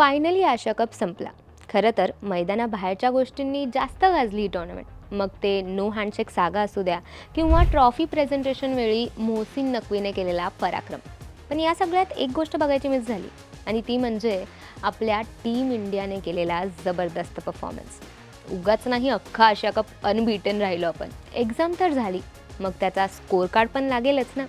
Finally आशा cup संपला. खरं तर मैदानाबाहेरच्या गोष्टींनी जास्त गाजली ही टुर्नामेंट मग ते नो हँडशेक सागा असू द्या किंवा ट्रॉफी प्रेझेंटेशन वेळी मोहसिन नकवीने केलेला पराक्रम. पण या सगळ्यात एक गोष्ट बघायची मिस झाली आणि ती म्हणजे आपल्या टीम इंडियाने केलेला जबरदस्त परफॉर्मन्स उगाच नाही अख्खा आशिया कप अनबीटन राहिलो आपण. एक्झाम तर झाली. मग त्याचा स्कोअर कार्ड पण लागेलच ना.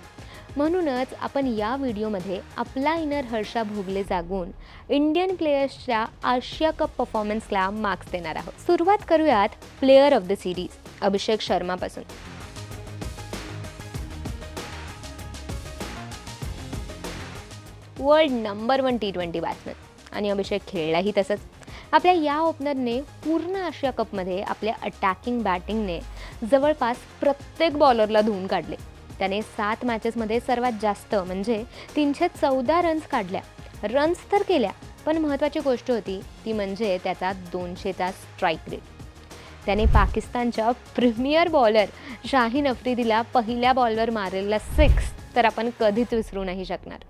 म्हणूनच आपण या व्हिडिओमध्ये आपला इनर हर्षा भोगले जागून इंडियन प्लेयर्सच्या आशिया कप परफॉर्मन्सला मार्क्स देणार आहोत. सुरुवात करूयात player of the series Abhishek शर्मापासून. World number one T twenty batsman आणि अभिषेक खेळलाही तसंच. आपल्या या ओपनरने पूर्ण आशिया कपमध्ये आपल्या अटॅकिंग बॅटिंगने जवळपास प्रत्येक बॉलरला धुवून काढले. त्याने सात मॅचेसमध्ये सर्वात जास्त म्हणजे तीनशे चौदा रन्स काढल्या. रन्स तर केल्या पण महत्त्वाची गोष्ट होती ती म्हणजे त्याचा दोनशेचा स्ट्राईक रेट त्याने पाकिस्तानच्या प्रीमियर बॉलर शाहीन अफ्रिदीला पहिल्या बॉलवर मारलेला सिक्स तर आपण कधीच विसरू नाही शकणार.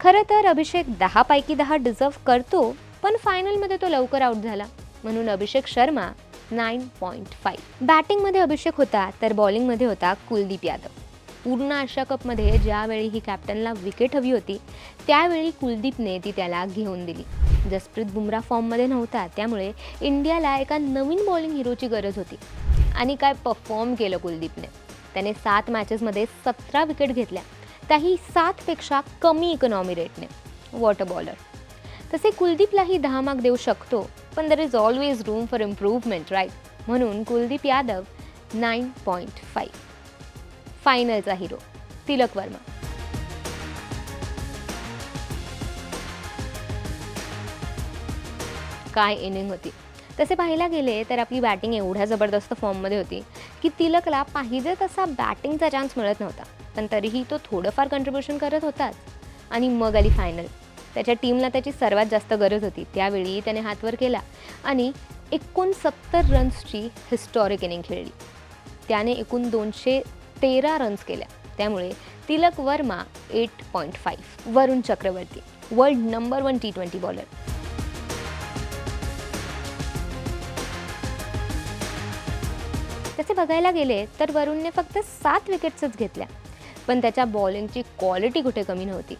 खरं तर अभिषेक दहापैकी दहा डिझर्व करतो पण फायनलमध्ये तो लवकर आऊट झाला. म्हणून Abhishek Sharma nine point five बॅटिंगमध्ये Abhishek होता तर बॉलिंगमध्ये होता कुलदीप यादव. पूर्ण आशिया कपमध्ये ज्यावेळी ही कॅप्टनला विकेट हवी होती त्यावेळी कुलदीपने ती त्याला घेऊन दिली. जसप्रीत बुमरा फॉर्ममध्ये नव्हता त्यामुळे इंडियाला एका नवीन बॉलिंग हिरोची गरज होती. आणि काय परफॉर्म केलं कुलदीपने? त्याने सात मॅचेसमध्ये सतरा विकेट घेतल्या. त्याही सातपेक्षा कमी इकॉनॉमी रेटने. वॉटर बॉलर तसे कुलदीपलाही दहा मार्क देऊ शकतो पण there is always room for improvement right म्हणून Kuldeep Yadav nine point five फायनलचा hero Tilak Varma. काय इनिंग होती? तसे पाहायला गेले तर आपली बॅटिंग एवढ्या जबरदस्त फॉर्ममध्ये होती की तिलकला पाहिजे तसा बॅटिंगचा चान्स मिळत नव्हता. पण तरीही तो थोडंफार कंट्रीब्युशन करत होताच. आणि मग आली फायनल त्याच्या टीमला त्याची सर्वात जास्त गरज होती. त्यावेळी त्याने हातवर केला आणि एकोणसत्तर रन्सची हिस्टॉरिक इनिंग खेळली. त्याने एकूण दोनशे तेरा रन्स केल्या. त्यामुळे Tilak Varma eight point five Varun Chakravarthy world number one T twenty bowler तसे बघायला गेले तर वरुणने फक्त सात विकेट्सच घेतल्या पण त्याच्या बॉलिंगची क्वालिटी कुठे कमी नव्हती.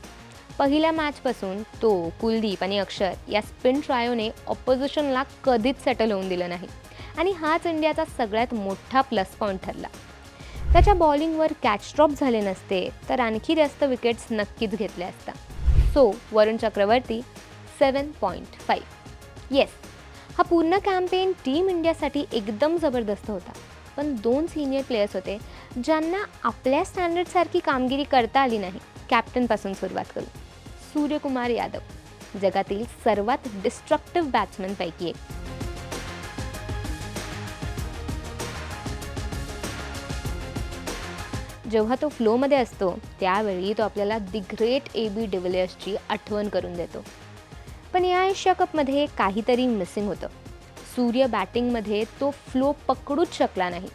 पहिल्या मॅचपासून तो कुलदीप आणि अक्षर या स्पिन ट्रायोने ऑपोजिशनला कधीच सेटल होऊन दिलं नाही. आणि हाच इंडियाचा सगळ्यात मोठा प्लस पॉईंट ठरला. त्याच्या बॉलिंगवर कॅच ड्रॉप झाले नसते तर आणखी जास्त विकेट्स नक्कीच घेतल्या असता. So Varun Chakravarthy seven point five yes हा पूर्ण कॅम्पेन टीम इंडियासाठी एकदम जबरदस्त होता. पण दोन सिनियर प्लेयर्स होते ज्यांना आपल्या स्टँडर्डसारखी कामगिरी करता आली नाही कॅप्टनपासून सुरुवात करू सूर्यकुमार यादव जगातील सर्वात डिस्ट्रक्टिव्ह बॅट्समनपैकी एक. जेव्हा तो फ्लोमध्ये असतो त्यावेळी तो आपल्याला दी ग्रेट ए बी डिव्हिलियर्सची आठवण करून देतो. पण या एशिया कपमध्ये काहीतरी मिसिंग होतं. सूर्य बॅटिंगमध्ये तो फ्लो पकडूच शकला नाही.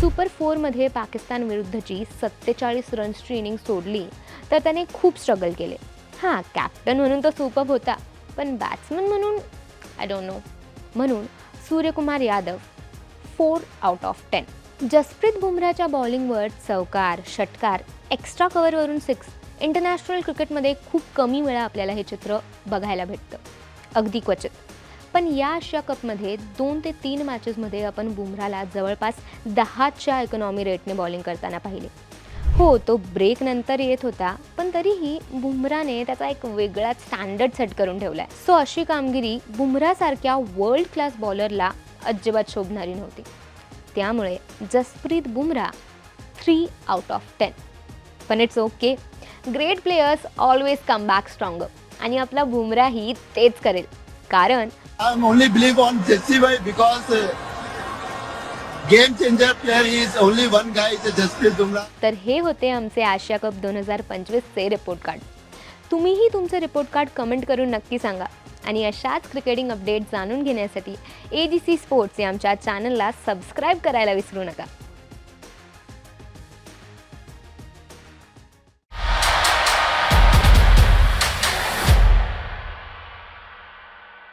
सुपर फोरमध्ये पाकिस्तान विरुद्धची सत्तेचाळीस रन्सची इनिंग सोडली तर त्याने खूप स्ट्रगल केले. हां कॅप्टन म्हणून तो सुपर होता पण बॅट्समन म्हणून आय डोंट नो म्हणून Suryakumar Yadav four out of ten Jasprit बुमराच्या बॉलिंगवर चौकार षटकार एक्स्ट्रा कव्हरवरून सिक्स इंटरनॅशनल क्रिकेटमध्ये खूप कमी वेळा आपल्याला हे चित्र बघायला भेटतं. अगदी क्वचित. पण या आशिया कपमध्ये दोन ते तीन मॅचेसमध्ये आपण बुमराला जवळपास दहाच्या इकॉनॉमी रेटने बॉलिंग करताना पाहिले. हो तो ब्रेक नंतर येत होता पण तरीही बुमराने त्याचा एक वेगळा स्टँडर्ड सेट करून ठेवला आहे सो अशी कामगिरी बुमरासारख्या वर्ल्ड क्लास बॉलरला अजिबात शोभणारी नव्हती. त्यामुळे Jasprit Bumrah three out of ten पण it's okay great players always come back stronger आणि आपला बुमराही तेच करेल. कारण only believe on Jesse Bhai because uh, game changer player is only one guy, is Jasprit Bumrah. तर हे होते आमचे आशिया कप दोन हजार पंचवीसचे रिपोर्ट कार्ड तुम्हीही तुमचे रिपोर्ट कार्ड कमेंट करून नक्की सांगा. आणि अशाच क्रिकेटिंग अपडेट जाणून घेण्यासाठी ए जी सी स्पोर्ट्स या आमच्या चॅनलला सबस्क्राईब करायला विसरू नका.